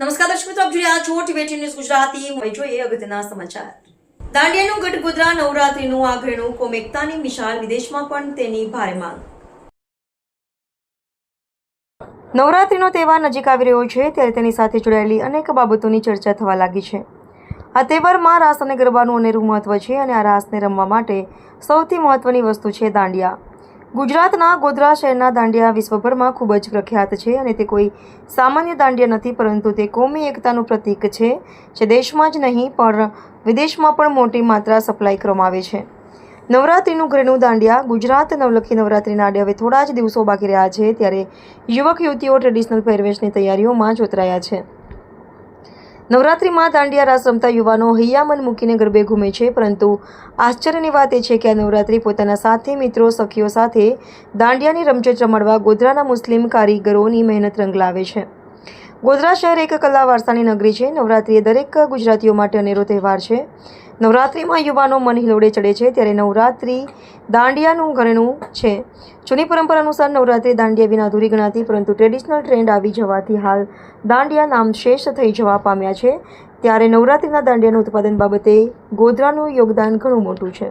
નમસ્કાર દર્શક મિત્રો આપ જોઈ રહ્યા છો ટીવી ન્યૂઝ ગુજરાતી. હવે જોઈએ અગત્યના સમાચાર. દાંડિયાનું ગઢગોધરા નવરાત્રીનું આઘરણું કોમેકતાની મિશાલ વિદેશમાં પણ તેની ભારે માંગ. નવરાત્રીનો તહેવાર નજીક આવી રહ્યો છે, ત્યારે તેની સાથે જોડાયેલી અનેક બાબતોની ચર્ચા થવા લાગી છે. આ તહેવારમાં રાસ અને ગરબાનું અનેરું મહત્વ છે અને આ રાસને રમવા માટે સૌથી મહત્વની વસ્તુ છે દાંડિયા. ગુજરાતના ગોધરા શહેરના દાંડિયા વિશ્વભરમાં ખૂબ જ પ્રખ્યાત છે અને તે કોઈ સામાન્ય દાંડિયા નથી, પરંતુ તે કોમી એકતાનું પ્રતીક છે. જે દેશમાં જ નહીં, પણ વિદેશમાં પણ મોટી માત્રા સપ્લાય કરવામાં આવે છે. નવરાત્રિનું ઘરેનું દાંડિયા, ગુજરાત નવલખી નવરાત્રિના આડે હવે થોડા જ દિવસો બાકી રહ્યા છે, ત્યારે યુવક યુવતીઓ ટ્રેડિશનલ પહેરવેશની તૈયારીઓમાં જોતરાયા છે. નવરાત્રિમાં દાંડિયા રાસ રમતા યુવાનો હૈયામન મૂકીને ગરબે ઘૂમે છે, પરંતુ આશ્ચર્યની વાત એ છે કે આ નવરાત્રિ પોતાના સાથી મિત્રો, સખીઓ સાથે દાંડિયાની રમઝટ રમાડવા ગોધરાના મુસ્લિમ કારીગરોની મહેનત રંગ લાવે છે. ગોધરા શહેર એક કલા વારસાની નગરી છે. નવરાત્રિ એ દરેક ગુજરાતીઓ માટે અનેરો તહેવાર છે. નવરાત્રિમાં યુવાનો મન હિલોડે ચડે છે ત્યારે નવરાત્રિ દાંડિયાનું ઘરેણું છે. જૂની પરંપરા અનુસાર નવરાત્રિ દાંડિયા વિના અધૂરી ગણાતી પરંતુ ટ્રેડિશનલ ટ્રેન્ડ આવી જવાથી હાલ દાંડિયા નામ શેષ થઈ જવા પામ્યા છે. ત્યારે નવરાત્રિના દાંડિયાનું ઉત્પાદન બાબતે ગોધરાનું યોગદાન ઘણું મોટું છે.